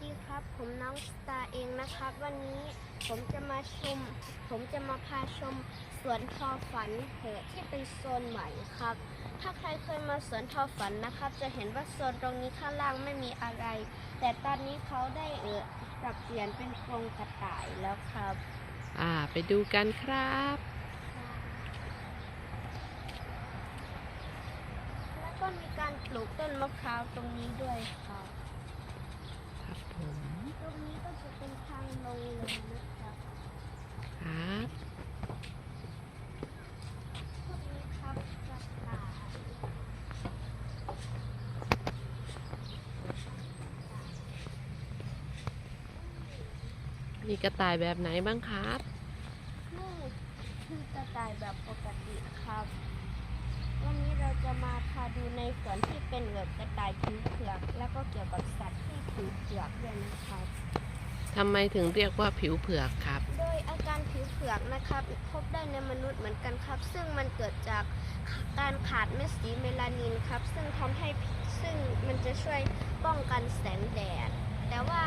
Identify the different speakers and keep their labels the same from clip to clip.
Speaker 1: ดีครับ ผมน้องสตาร์เองนะครับ วันนี้ผมจะมาชม ผมจะมาพาชมสวนทอฝันเหอะที่เป็นโซนใหม่ครับ ถ้าใครเคยมาสวนทอฝันนะครับ จะเห็นว่าโซนตรงนี้ข้างล่างไม่มีอะไร แต่ตอนนี้เขาได้เออปรับเปลี่ยนเป็นกรงกระต่ายแล้วครับ
Speaker 2: อ่า ไปดูกันครับ
Speaker 1: แล้วก็มีการปลูกต้นมะพร้าวตรงนี้ด้วยครับ
Speaker 2: ครับผม
Speaker 1: ตรงนี้ก็จะเป็นทางลงเลยนะครับ
Speaker 2: ครับ
Speaker 1: พวกนี้ครับกระต่าย
Speaker 2: มีกระต่ายแบบไหนบ้างครับ
Speaker 1: นี่คือกระต่ายแบบปกติครับ วันนี้เราจะมาพาดูในสวนที่เป็นเหลือบกระต่ายผิวเผือก แล้วก็เกี่ยวกับสัตว์ที่ผิวเผือกด้วยนะครับ
Speaker 2: ทำไมถึงเรียกว่าผิวเผือกครับ
Speaker 1: โดยอาการผิวเผือกนะครับพบได้ในมนุษย์เหมือนกันครับ ซึ่งมันเกิดจากการขาดเม็ดสีเมลานินครับ ซึ่งทำให้ซึ่งมันจะช่วยป้องกันแสงแดด แต่ว่า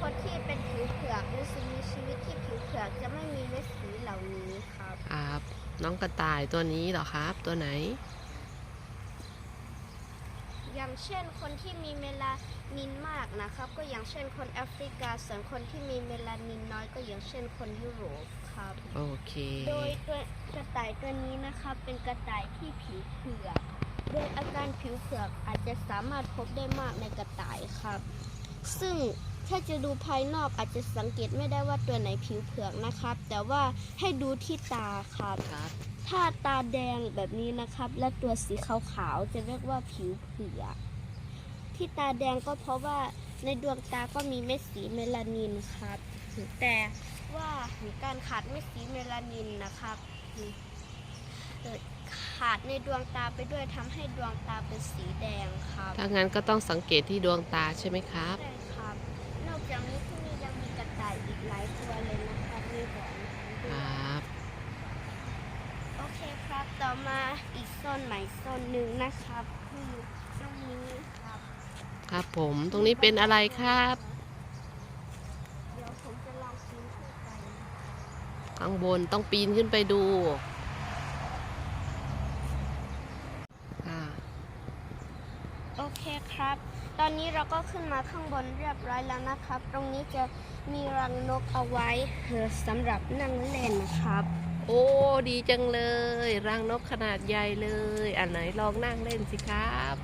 Speaker 1: คนที่เป็นผิวเผือกหรือสิ่งมีชีวิตที่ผิวเผือกจะไม่มีเม็ดสีเหล่านี้ครับ
Speaker 2: ครับ น้องกระต่ายตัวนี้เหรอครับ ตัวไหน
Speaker 1: อย่างเช่นคนที่มีเมลานินมากนะครับ ก็อย่างเช่นคนแอฟริกา ส่วนคนที่มีเมลานินน้อยก็อย่างเช่นคนยุโรปครับ
Speaker 2: โอเค
Speaker 1: โดยตัวกระต่ายตัวนี้นะครับ เป็นกระต่ายที่ผิวเผือกโดยอาการผิวเผือกอาจจะสามารถพบได้มากในกระต่ายครับ ซึ่งถ้าจะดูภายนอกอาจจะสังเกตไม่ได้ว่าตัวไหนผิวเผือกนะครับ แต่ว่าให้ดูที่ตาครับ
Speaker 2: ครับ
Speaker 1: ถ้าตาแดงแบบนี้นะครับ และตัวสีขาวๆจะเรียกว่าผิวเผือกที่ตาแดงก็เพราะว่าในดวงตาก็มีเม็ดสีเมลานินครับ แต่ว่ามีการขาดเม็ดสีเมลานินนะครับเอ่อ ขาดในดวงตาไปด้วยทำให้ดวงตาเป็นสีแดงครับ
Speaker 2: ถ้างั้นก็ต้องสังเกตที่ดวงตาใช่ไหมครับ
Speaker 1: ใช่ครับ นอกจากนี้ที่นี่ยังมีกระต่ายอีกหลายตัวเลยนะครับมีหอนด้
Speaker 2: ควร
Speaker 1: ยั
Speaker 2: บ
Speaker 1: โอเคครับ ต่อมาอีกโซนใหม่โซนหนึ่งนะครับ คือตรงนี้ครับ
Speaker 2: ครับผมตรงนี้เป็นอะไรครับ
Speaker 1: เดี๋ยวผมจะลองปีนขึ้นไปนะครับ
Speaker 2: ข้างบนต้องปีนขึ้นไปดูอ่า
Speaker 1: โอเคครับ ตอนนี้เราก็ขึ้นมาข้างบนเรียบร้อยแล้วนะครับ ตรงนี้จะมีรังนกเอาไว้เอ่อสำหรับนั่งเล่นนะครับ
Speaker 2: โอ้ดีจังเลย รังนกขนาดใหญ่เลย อันไหนลองนั่งเล่นสิครับ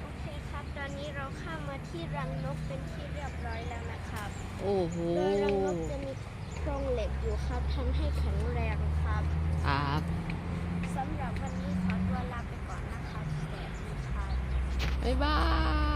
Speaker 1: โอเคครับ ตอนนี้เราข้ามมาที่รังนกเป็นที่เรียบร้อยแล้วนะครับ
Speaker 2: โอ้โห
Speaker 1: โดยรังนกจะมีโครงเหล็กอยู่ครับทำให้แข็งแรงครับ
Speaker 2: ครับ
Speaker 1: สำ